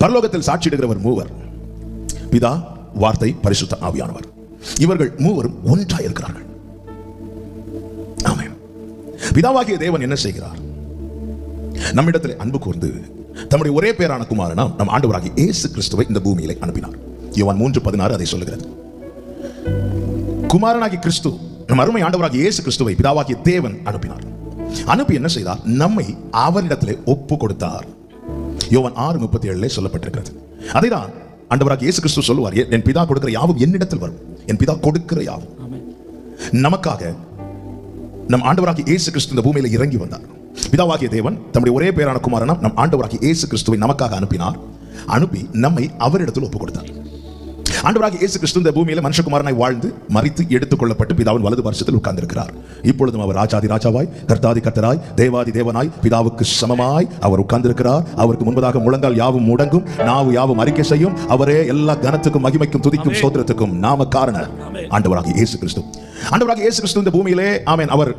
பரலோகத்தில் சாட்சியிடுகிறவர் மூவர். பிதா வார்த்தை பரிசுத்த ஆவியானவர். இவர்கள் மூவரும் ஒன்றாக இருக்கிறார்கள். ஆமென். பிதாவாகிய தேவன் என்ன செய்கிறார்? நம்மிடத்தில் அன்பு கூர்ந்து தம்முடைய ஒரே பேரான குமாரனாம் நம் ஆண்டவராகிய இயேசு கிறிஸ்துவை இந்த பூமியிலே அனுப்பினார். யோவான் மூன்று பதினாறு அதை சொல்லுகிறது. குமாரனாகி கிறிஸ்து நம் அருமை ஆண்டவராகிய இயேசு கிறிஸ்துவை பிதாவாகிய தேவன் அனுப்பினார். அனுப்பி என்ன செய்தார்? நம்மை அவரிடத்திலே ஒப்பு கொடுத்தார். யோவான் ஆறு முப்பத்தி ஏழுல சொல்லப்பட்டிருக்கிறது. அதைதான் ஆண்டவராகிய இயேசு கிறிஸ்து சொல்லுவார் "என்- பிதா கொடுக்கிற யாவும் என்னிடத்தில் வரும். என் பிதா கொடுக்கிற யாவும். நமக்காக நம் ஆண்டவராகிய இயேசு கிறிஸ்து இந்த பூமியில இறங்கி வந்தார். பிதாவாகிய தேவன் தம்முடைய ஒரே பேரான குமாரனாம் நம் ஆண்டவராகிய இயேசு கிறிஸ்துவை நமக்காக அனுப்பினார். அனுப்பி நம்மை அவரிடத்தில் ஒப்பு கொடுத்தார் ஆண்டவராகிய இயேசு கிறிஸ்து இந்த பூமியில மனுஷகுமாரனாய் வாழ்ந்து மறித்து எடுத்துக் கொள்ளப்பட்டு பிதாவின் வலது வருஷத்தில் உட்கார்ந்திருக்கிறார். இப்பொழுதும் அவர் ராஜாதி ராஜாவாய் கர்த்தாதி கர்த்தராய் தேவாதி தேவனாய் பிதாவுக்கு சமமாய் அவர் உட்கார்ந்திருக்கிறார். அவருக்கு முன்பதாக முழங்கால் யாவும் முடங்கும் நாவு யாவும் அறிக்கை செய்யும். அவரே எல்லா கனத்துக்கும் மகிமைக்கும் துதிக்கும் சோத்திரத்துக்கும் நாம காரணர் ஆண்டவராகிய இயேசு கிறிஸ்து ஆண்டவராகிய இயேசு கிறிஸ்து இந்த பூமியிலே ஆமென் அவர்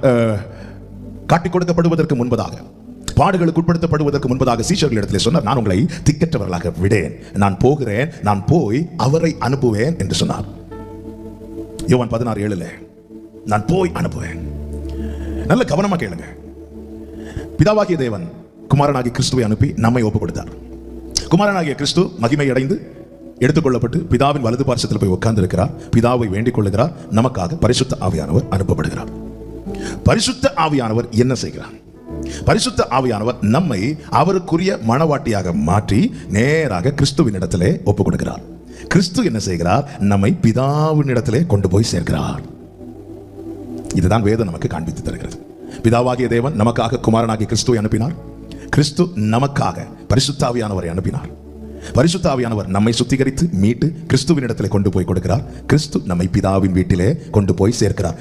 காட்டிக் கொடுக்கப்படுவதற்கு முன்பதாக பாடுகளுக்கு உட்படுத்தப்படுவதற்கு முன்பதாக சீஷர்களிடத்தில் சொன்னார் நான் உங்களை திக்கற்றவர்களாக விடேன். நான் போகிறேன். நான் போய் அவரை அனுப்புவேன் என்று சொன்னார். யோவான் பதினாறு ஏழுல நான் போய் அனுப்புவேன். நல்ல கவனமா கேளுங்க. பிதாவாகிய தேவன் குமாரனாகிய கிறிஸ்துவை அனுப்பி நம்மை ஒப்பு கொடுத்தார் குமாரனாகிய கிறிஸ்து மகிமை அடைந்து எடுத்துக்கொள்ளப்பட்டு பிதாவின் வலது பார்சத்தில் போய் உட்கார்ந்து இருக்கிறார் பிதாவை வேண்டிக் கொள்ளுகிறார். நமக்காக பரிசுத்த ஆவியானவர் அனுப்பப்படுகிறார். பரிசுத்த ஆவியானவர் என்ன செய்கிறார்? பரிசுத்த ஆவியானவர் நம்மை அவருக்குரிய மனவாட்டியாக மாற்றி நேராக கிறிஸ்துவின் இடத்திலே ஒப்புக் கொடுக்கிறார் கிறிஸ்து என்ன செய்கிறார்? நம்மை பிதாவின் இடத்திலே கொண்டு போய் சேர்க்கிறார். இதுதான் வேதம் நமக்கு காண்பித்து தருகிறது. பிதாவாகிய தேவன் நமக்காக குமாரனாகிய கிறிஸ்துவை அனுப்பினார். கிறிஸ்து நமக்காக பரிசுத்தாவியானவரை அனுப்பினார். பரிசுத்தாவியானவர் நம்மை சுத்திகரித்து மீட்டு கிறிஸ்துவின் இடத்திலே கொண்டு போய் கொடுக்கிறார். கிறிஸ்து நம்மை பிதாவின் வீட்டிலே கொண்டு போய் சேர்க்கிறார்.